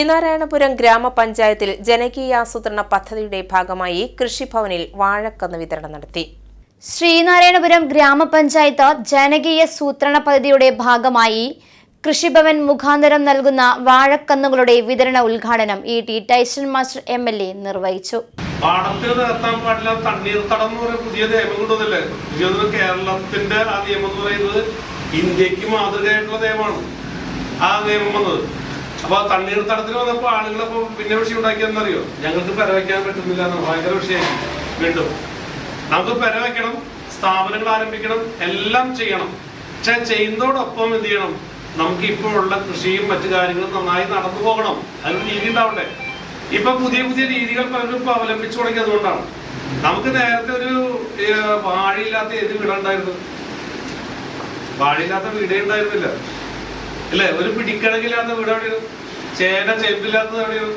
ശ്രീനാരായണപുരം ഗ്രാമപഞ്ചായത്തിൽ ജനകീയാസൂത്രണ പദ്ധതിയുടെ ഭാഗമായി കൃഷിഭവനിൽ വാഴക്കന്ന് വിതരണം നടത്തി. ശ്രീനാരായണപുരം ഗ്രാമപഞ്ചായത്ത് ജനകീയ സൂത്രണ പദ്ധതിയുടെ ഭാഗമായി കൃഷിഭവൻ മുഖാന്തരം നൽകുന്ന വാഴക്കന്നുകളുടെ വിതരണ ഉദ്ഘാടനം E T Tyson master M L A നിർവഹിച്ചു. പാടത്തിൽ നിർത്താൻ പാടില്ല തണ്ണീർത്തടം എന്ന് പറയുന്ന പുതിയ നിയമം കൊണ്ടുവന്നില്ലേ? കേരളത്തിന്റെ ആ നിയമം എന്ന് പറയുന്നത് ഇന്ത്യയ്ക്ക് മാതൃകയായിട്ടുള്ള നിയമമാണ്. ആ നിയമം വന്നത്. അപ്പൊ ആ തണ്ണീർത്തടത്തിൽ വന്നപ്പോ ആളുകളപ്പോ പിന്നെ വിഷയം ഉണ്ടാക്കിയെന്നറിയോ ഞങ്ങൾക്ക് പെര വയ്ക്കാൻ പറ്റുന്നില്ല ഭയങ്കര വിഷയമായി വീണ്ടും. നമുക്ക് പെര വയ്ക്കണം സ്ഥാപനങ്ങൾ ആരംഭിക്കണം എല്ലാം ചെയ്യണം. പക്ഷെ ചെയ്യുന്നതോടൊപ്പം എന്ത് ചെയ്യണം? നമുക്ക് ഇപ്പോൾ ഉള്ള കൃഷിയും മറ്റു കാര്യങ്ങളും നന്നായി നടന്നു പോകണം. അതിന് രീതി ഉണ്ടാവണ്ടേ? ഇപ്പൊ പുതിയ പുതിയ രീതികൾ പലരും ഇപ്പൊ അവലംബിച്ചു തുടങ്ങിയത് അതുകൊണ്ടാണ് നമുക്ക് നേരത്തെ ഒരു വാഴയില്ലാത്ത ഏത് വീടുണ്ടായിരുന്നു വാഴയില്ലാത്ത വീടേ ഉണ്ടായിരുന്നില്ല. അല്ലെ? ഒരു പിടിക്കണകില്ലാത്ത വീടാണ് ചേന ചേമ്പില്ലാത്തത് എവിടെയാണ്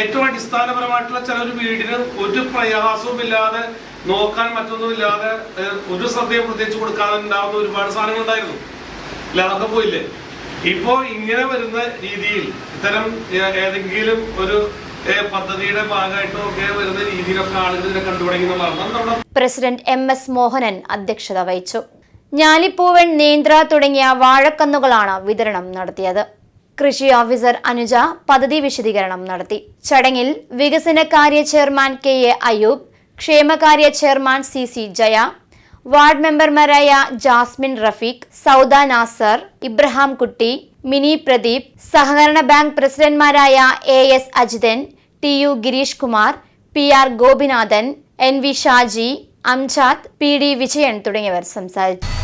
ഏറ്റവും അടിസ്ഥാനപരമായിട്ടുള്ള ചില ഒരു വീടിന് ഒരു പ്രയാസവും ഇല്ലാതെ നോക്കാൻ മറ്റൊന്നും ഇല്ലാതെ ഒരു ശ്രദ്ധയും പ്രത്യേകിച്ച് കൊടുക്കാതെ ഉണ്ടാകുന്ന ഒരുപാട് സാധനങ്ങൾ ഉണ്ടായിരുന്നു. അല്ല അതൊക്കെ പോയില്ലേ? ഇപ്പോ ഇങ്ങനെ വരുന്ന രീതിയിൽ ഇത്തരം ഏതെങ്കിലും ഒരു പദ്ധതിയുടെ ഭാഗമായിട്ടോ ഒക്കെ വരുന്ന രീതിയിലൊക്കെ ആളുകൾ ഇതിനെ കണ്ടുപിടിക്കുന്ന പ്രസിഡന്റ് എം എസ് മോഹനൻ അധ്യക്ഷത വഹിച്ചു. ഞാലിപ്പൂവൻ നേന്ത്ര തുടങ്ങിയ വാഴക്കന്നുകളാണ് വിതരണം നടത്തിയത്. കൃഷി ഓഫീസർ അനുജ പദ്ധതി വിശദീകരണം നടത്തി. ചടങ്ങിൽ വികസന കാര്യ ചെയർമാൻ കെ എ അയൂബ് ക്ഷേമകാര്യ chairman C C Jaya ward മെമ്പർമാരായ ജാസ്മിൻ റഫീഖ് സൗദ നാസർ ഇബ്രഹാം കുട്ടി മിനി പ്രദീപ് സഹകരണ bank പ്രസിഡന്റ്മാരായ A S Ajithan T U Gireesh Kumar P R Gopinathan N V Shaji Amjad P D Vijayan തുടങ്ങിയവർ സംസാരിച്ചു.